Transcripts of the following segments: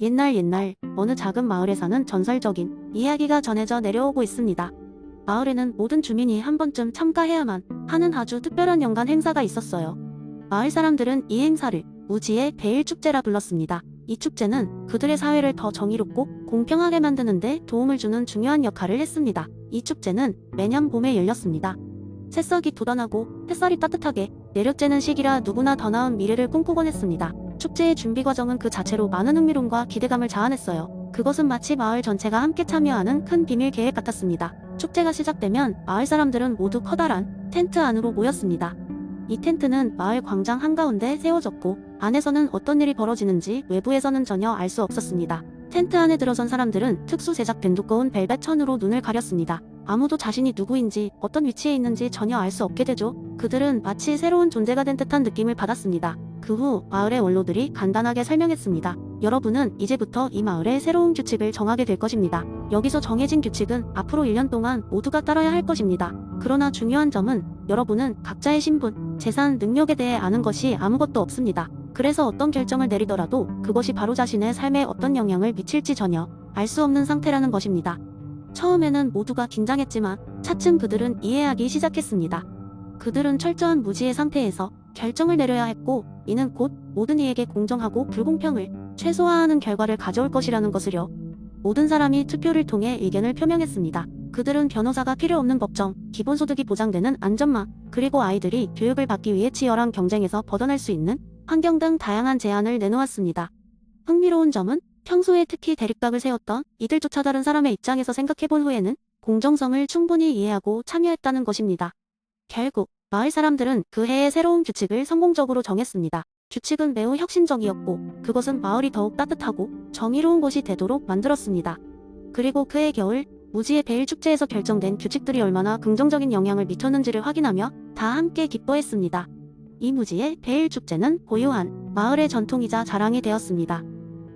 옛날 옛날 어느 작은 마을에 사는 전설적인 이야기가 전해져 내려오고 있습니다. 마을에는 모든 주민이 한 번쯤 참가해야만 하는 아주 특별한 연간 행사가 있었어요. 마을 사람들은 이 행사를 무지의 베일 축제라 불렀습니다. 이 축제는 그들의 사회를 더 정의롭고 공평하게 만드는데 도움을 주는 중요한 역할을 했습니다. 이 축제는 매년 봄에 열렸습니다. 새싹이 돋아나고 햇살이 따뜻하게 내려쬐는 시기라 누구나 더 나은 미래를 꿈꾸곤 했습니다. 축제의 준비 과정은 그 자체로 많은 흥미로움과 기대감을 자아냈어요. 그것은 마치 마을 전체가 함께 참여하는 큰 비밀 계획 같았습니다. 축제가 시작되면 마을 사람들은 모두 커다란 텐트 안으로 모였습니다. 이 텐트는 마을 광장 한가운데 세워졌고 안에서는 어떤 일이 벌어지는지 외부에서는 전혀 알 수 없었습니다. 텐트 안에 들어선 사람들은 특수 제작된 두꺼운 벨벳 천으로 눈을 가렸습니다. 아무도 자신이 누구인지 어떤 위치에 있는지 전혀 알 수 없게 되죠. 그들은 마치 새로운 존재가 된 듯한 느낌을 받았습니다. 그 후 마을의 원로들이 간단하게 설명했습니다. 여러분은 이제부터 이 마을의 새로운 규칙을 정하게 될 것입니다. 여기서 정해진 규칙은 앞으로 1년 동안 모두가 따라야 할 것입니다. 그러나 중요한 점은 여러분은 각자의 신분, 재산, 능력에 대해 아는 것이 아무것도 없습니다. 그래서 어떤 결정을 내리더라도 그것이 바로 자신의 삶에 어떤 영향을 미칠지 전혀 알 수 없는 상태라는 것입니다. 처음에는 모두가 긴장했지만 차츰 그들은 이해하기 시작했습니다. 그들은 철저한 무지의 상태에서 결정을 내려야 했고 이는 곧 모든 이에게 공정하고 불공평을 최소화하는 결과를 가져올 것이라는 것을요. 모든 사람이 투표를 통해 의견을 표명했습니다. 그들은 변호사가 필요 없는 법정, 기본소득이 보장되는 안전망, 그리고 아이들이 교육을 받기 위해 치열한 경쟁에서 벗어날 수 있는 환경 등 다양한 제안을 내놓았습니다. 흥미로운 점은 평소에 특히 대립각을 세웠던 이들조차 다른 사람의 입장에서 생각해본 후에는 공정성을 충분히 이해하고 참여했다는 것입니다. 결국 마을 사람들은 그 해의 새로운 규칙을 성공적으로 정했습니다. 규칙은 매우 혁신적이었고 그것은 마을이 더욱 따뜻하고 정의로운 곳이 되도록 만들었습니다. 그리고 그해 겨울 무지의 베일 축제에서 결정된 규칙들이 얼마나 긍정적인 영향을 미쳤는지를 확인하며 다 함께 기뻐했습니다. 이 무지의 베일 축제는 고요한 마을의 전통이자 자랑이 되었습니다.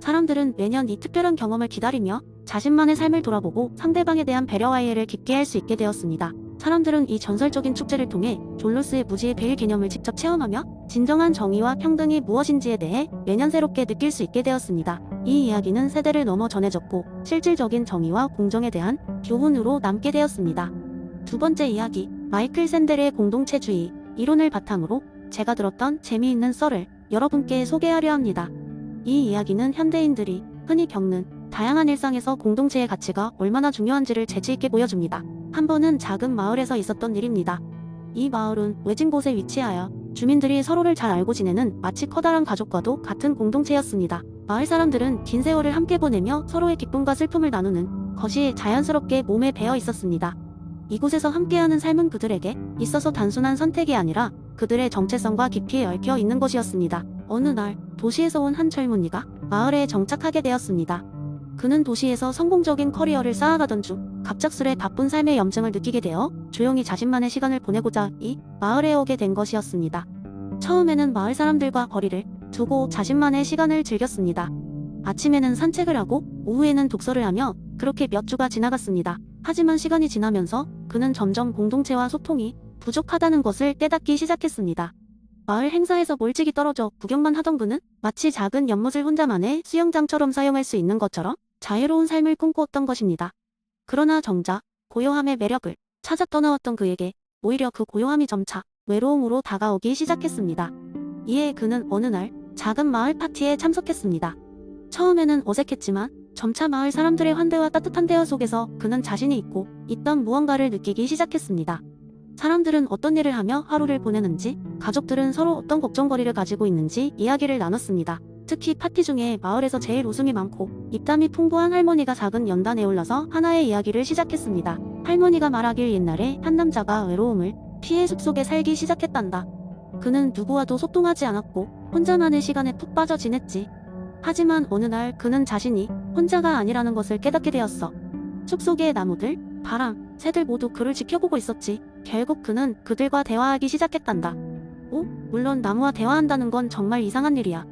사람들은 매년 이 특별한 경험을 기다리며 자신만의 삶을 돌아보고 상대방에 대한 배려와 이해를 깊게 할 수 있게 되었습니다. 사람들은 이 전설적인 축제를 통해 졸로스의 무지의 베일 개념을 직접 체험하며 진정한 정의와 평등이 무엇인지에 대해 매년 새롭게 느낄 수 있게 되었습니다. 이 이야기는 세대를 넘어 전해졌고 실질적인 정의와 공정에 대한 교훈으로 남게 되었습니다. 두 번째 이야기, 마이클 샌델의 공동체주의 이론을 바탕으로 제가 들었던 재미있는 썰을 여러분께 소개하려 합니다. 이 이야기는 현대인들이 흔히 겪는 다양한 일상에서 공동체의 가치가 얼마나 중요한지를 재치있게 보여줍니다. 한 번은 작은 마을에서 있었던 일입니다. 이 마을은 외진 곳에 위치하여 주민들이 서로를 잘 알고 지내는 마치 커다란 가족과도 같은 공동체였습니다. 마을 사람들은 긴 세월을 함께 보내며 서로의 기쁨과 슬픔을 나누는 것이 자연스럽게 몸에 배어 있었습니다. 이곳에서 함께하는 삶은 그들에게 있어서 단순한 선택이 아니라 그들의 정체성과 깊이 얽혀 있는 것이었습니다. 어느 날 도시에서 온 한 젊은이가 마을에 정착하게 되었습니다. 그는 도시에서 성공적인 커리어를 쌓아가던 중 갑작스레 바쁜 삶의 염증을 느끼게 되어 조용히 자신만의 시간을 보내고자 이 마을에 오게 된 것이었습니다. 처음에는 마을 사람들과 거리를 두고 자신만의 시간을 즐겼습니다. 아침에는 산책을 하고 오후에는 독서를 하며 그렇게 몇 주가 지나갔습니다. 하지만 시간이 지나면서 그는 점점 공동체와 소통이 부족하다는 것을 깨닫기 시작했습니다. 마을 행사에서 멀찍이 떨어져 구경만 하던 그는 마치 작은 연못을 혼자만의 수영장처럼 사용할 수 있는 것처럼 자유로운 삶을 꿈꾸었던 것입니다. 그러나 정작 고요함의 매력을 찾아 떠나왔던 그에게 오히려 그 고요함이 점차 외로움으로 다가오기 시작했습니다. 이에 그는 어느 날 작은 마을 파티에 참석했습니다. 처음에는 어색했지만 점차 마을 사람들의 환대와 따뜻한 대화 속에서 그는 자신이 있고 있던 무언가를 느끼기 시작했습니다. 사람들은 어떤 일을 하며 하루를 보내는지, 가족들은 서로 어떤 걱정거리를 가지고 있는지 이야기를 나눴습니다. 특히 파티 중에 마을에서 제일 웃음이 많고 입담이 풍부한 할머니가 작은 연단에 올라서 하나의 이야기를 시작했습니다. 할머니가 말하길 옛날에 한 남자가 외로움을 피해 숲속에 살기 시작했단다. 그는 누구와도 소통하지 않았고 혼자만의 시간에 푹 빠져 지냈지. 하지만 어느 날 그는 자신이 혼자가 아니라는 것을 깨닫게 되었어. 숲속의 나무들, 바람, 새들 모두 그를 지켜보고 있었지. 결국 그는 그들과 대화하기 시작했단다. 오, 물론 나무와 대화한다는 건 정말 이상한 일이야.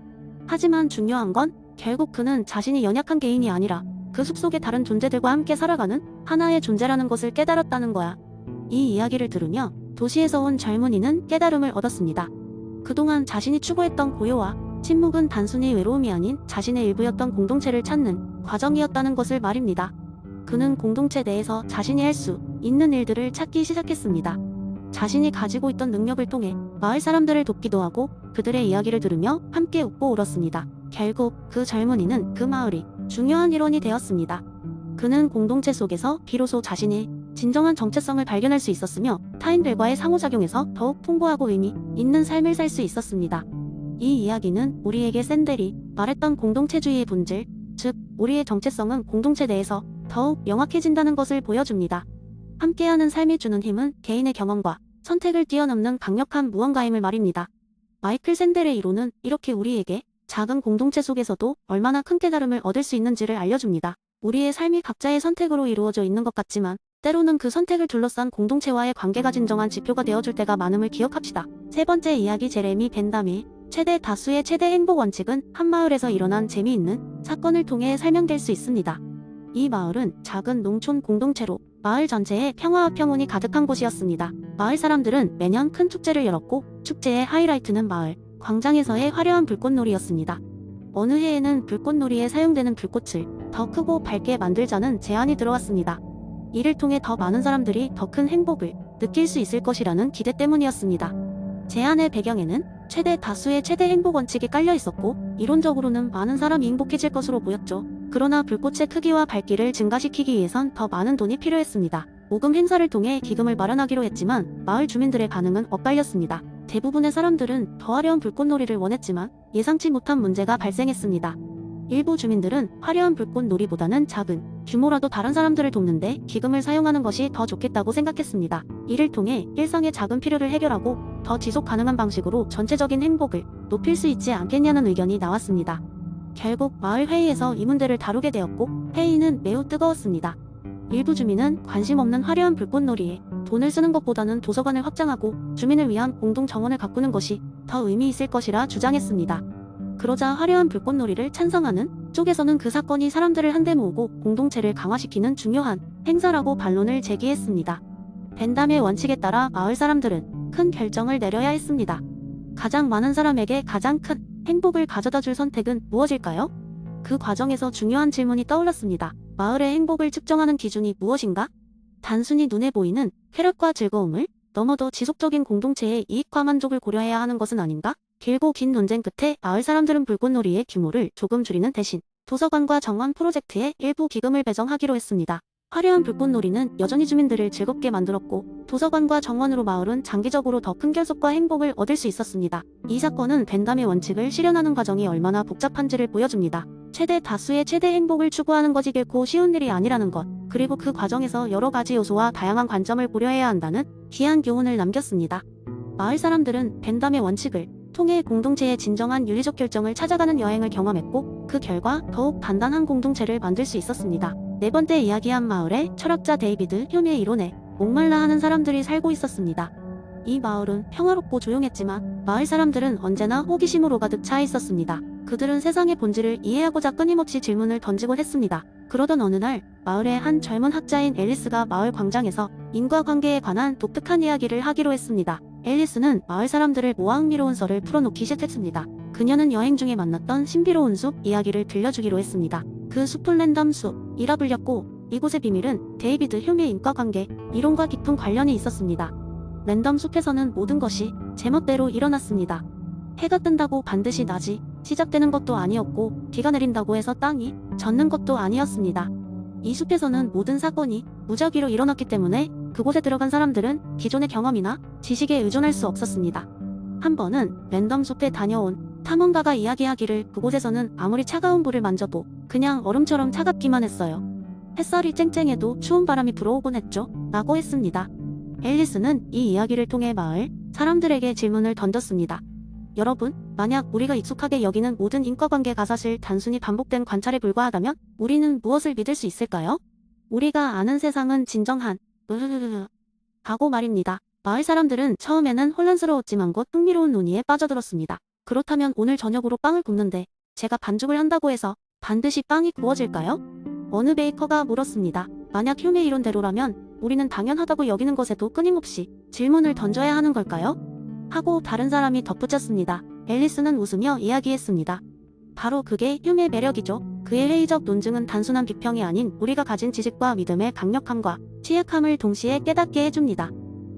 하지만 중요한 건 결국 그는 자신이 연약한 개인이 아니라 그 숲속의 다른 존재들과 함께 살아가는 하나의 존재라는 것을 깨달았다는 거야. 이 이야기를 들으며 도시에서 온 젊은이는 깨달음을 얻었습니다. 그동안 자신이 추구했던 고요와 침묵은 단순히 외로움이 아닌 자신의 일부였던 공동체를 찾는 과정이었다는 것을 말입니다. 그는 공동체 내에서 자신이 할 수 있는 일들을 찾기 시작했습니다. 자신이 가지고 있던 능력을 통해 마을 사람들을 돕기도 하고 그들의 이야기를 들으며 함께 웃고 울었습니다. 결국 그 젊은이는 그 마을이 중요한 일원이 되었습니다. 그는 공동체 속에서 비로소 자신의 진정한 정체성을 발견할 수 있었으며 타인들과의 상호작용에서 더욱 풍부하고 의미 있는 삶을 살 수 있었습니다. 이 이야기는 우리에게 샌델이 말했던 공동체주의의 본질, 즉 우리의 정체성은 공동체 내에서 더욱 명확해진다는 것을 보여줍니다. 함께하는 삶이 주는 힘은 개인의 경험과 선택을 뛰어넘는 강력한 무언가임을 말입니다. 마이클 샌델의 이론은 이렇게 우리에게 작은 공동체 속에서도 얼마나 큰 깨달음을 얻을 수 있는지를 알려줍니다. 우리의 삶이 각자의 선택으로 이루어져 있는 것 같지만 때로는 그 선택을 둘러싼 공동체와의 관계가 진정한 지표가 되어줄 때가 많음을 기억합시다. 세 번째 이야기 제레미 벤담의 최대 다수의 최대 행복 원칙은 한 마을에서 일어난 재미있는 사건을 통해 설명될 수 있습니다. 이 마을은 작은 농촌 공동체로 마을 전체에 평화와 평온이 가득한 곳이었습니다. 마을 사람들은 매년 큰 축제를 열었고 축제의 하이라이트는 마을 광장에서의 화려한 불꽃놀이였습니다. 어느 해에는 불꽃놀이에 사용되는 불꽃을 더 크고 밝게 만들자는 제안이 들어왔습니다. 이를 통해 더 많은 사람들이 더 큰 행복을 느낄 수 있을 것이라는 기대 때문이었습니다. 제안의 배경에는 최대 다수의 최대 행복 원칙이 깔려 있었고 이론적으로는 많은 사람이 행복해질 것으로 보였죠. 그러나 불꽃의 크기와 밝기를 증가시키기 위해선 더 많은 돈이 필요했습니다. 모금 행사를 통해 기금을 마련하기로 했지만 마을 주민들의 반응은 엇갈렸습니다. 대부분의 사람들은 더 화려한 불꽃놀이를 원했지만 예상치 못한 문제가 발생했습니다. 일부 주민들은 화려한 불꽃놀이보다는 작은 규모라도 다른 사람들을 돕는데 기금을 사용하는 것이 더 좋겠다고 생각했습니다. 이를 통해 일상의 작은 필요를 해결하고 더 지속 가능한 방식으로 전체적인 행복을 높일 수 있지 않겠냐는 의견이 나왔습니다. 결국 마을 회의에서 이 문제를 다루게 되었고 회의는 매우 뜨거웠습니다. 일부 주민은 관심 없는 화려한 불꽃놀이에 돈을 쓰는 것보다는 도서관을 확장하고 주민을 위한 공동 정원을 가꾸는 것이 더 의미 있을 것이라 주장했습니다. 그러자 화려한 불꽃놀이를 찬성하는 쪽에서는 그 사건이 사람들을 한데 모으고 공동체를 강화시키는 중요한 행사라고 반론을 제기했습니다. 벤담의 원칙에 따라 마을 사람들은 큰 결정을 내려야 했습니다. 가장 많은 사람에게 가장 큰 행복을 가져다 줄 선택은 무엇일까요? 그 과정에서 중요한 질문이 떠올랐습니다. 마을의 행복을 측정하는 기준이 무엇인가? 단순히 눈에 보이는 쾌락과 즐거움을 넘어도 지속적인 공동체의 이익과 만족을 고려해야 하는 것은 아닌가? 길고 긴 논쟁 끝에 마을 사람들은 불꽃놀이의 규모를 조금 줄이는 대신 도서관과 정원 프로젝트에 일부 기금을 배정하기로 했습니다. 화려한 불꽃놀이는 여전히 주민들을 즐겁게 만들었고 도서관과 정원으로 마을은 장기적으로 더 큰 결속과 행복을 얻을 수 있었습니다. 이 사건은 벤담의 원칙을 실현하는 과정이 얼마나 복잡한지를 보여줍니다. 최대 다수의 최대 행복을 추구하는 것이 결코 쉬운 일이 아니라는 것, 그리고 그 과정에서 여러 가지 요소와 다양한 관점을 고려해야 한다는 귀한 교훈을 남겼습니다. 마을 사람들은 벤담의 원칙을 통해 공동체의 진정한 윤리적 결정을 찾아가는 여행을 경험했고 그 결과 더욱 단단한 공동체를 만들 수 있었습니다. 네 번째 이야기한 마을에 철학자 데이비드 휴미의 이론에 목말라 하는 사람들이 살고 있었습니다. 이 마을은 평화롭고 조용했지만 마을 사람들은 언제나 호기심으로 가득 차 있었습니다. 그들은 세상의 본질을 이해하고자 끊임없이 질문을 던지곤 했습니다. 그러던 어느 날 마을의 한 젊은 학자인 앨리스가 마을 광장에서 인과관계에 관한 독특한 이야기를 하기로 했습니다. 앨리스는 마을 사람들을 모아 흥미로운 썰을 풀어놓기 시작했습니다. 그녀는 여행 중에 만났던 신비로운 숲 이야기를 들려주기로 했습니다. 그 숲은 랜덤 숲이라 불렸고 이곳의 비밀은 데이비드 휴미의 인과관계 이론과 깊은 관련이 있었습니다. 랜덤 숲에서는 모든 것이 제멋대로 일어났습니다. 해가 뜬다고 반드시 낮이 시작되는 것도 아니었고 비가 내린다고 해서 땅이 젖는 것도 아니었습니다. 이 숲에서는 모든 사건이 무작위로 일어났기 때문에 그곳에 들어간 사람들은 기존의 경험이나 지식에 의존할 수 없었습니다. 한 번은 랜덤 숲에 다녀온 탐험가가 이야기하기를 그곳에서는 아무리 차가운 불을 만져도 그냥 얼음처럼 차갑기만 했어요. 햇살이 쨍쨍해도 추운 바람이 불어오곤 했죠. 라고 했습니다. 앨리스는 이 이야기를 통해 마을 사람들에게 질문을 던졌습니다. 여러분, 만약 우리가 익숙하게 여기는 모든 인과관계가 사실 단순히 반복된 관찰에 불과하다면 우리는 무엇을 믿을 수 있을까요? 우리가 아는 세상은 진정한 으르르르 하고 말입니다. 마을 사람들은 처음에는 혼란스러웠지만 곧 흥미로운 논의에 빠져들었습니다. 그렇다면 오늘 저녁으로 빵을 굽는데 제가 반죽을 한다고 해서 반드시 빵이 구워질까요? 어느 베이커가 물었습니다. 만약 휴메 이론대로라면 우리는 당연하다고 여기는 것에도 끊임없이 질문을 던져야 하는 걸까요? 하고 다른 사람이 덧붙였습니다. 앨리스는 웃으며 이야기했습니다. 바로 그게 흉의 매력이죠. 그의 회의적 논증은 단순한 비평이 아닌 우리가 가진 지식과 믿음의 강력함과 취약함을 동시에 깨닫게 해줍니다.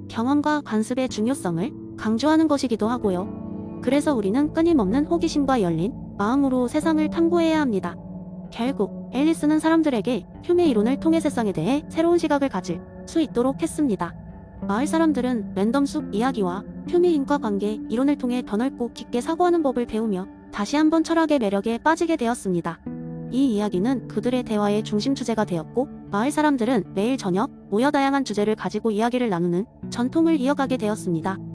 경험과 관습의 중요성을 강조하는 것이기도 하고요. 그래서 우리는 끊임없는 호기심과 열린 마음으로 세상을 탐구해야 합니다. 결국 앨리스는 사람들에게 흉의 이론을 통해 세상에 대해 새로운 시각을 가질 수 있도록 했습니다. 마을 사람들은 랜덤 숲 이야기와 흉의 인과 관계 이론을 통해 더 넓고 깊게 사고하는 법을 배우며 다시 한번 철학의 매력에 빠지게 되었습니다. 이 이야기는 그들의 대화의 중심 주제가 되었고 마을 사람들은 매일 저녁 모여 다양한 주제를 가지고 이야기를 나누는 전통을 이어가게 되었습니다.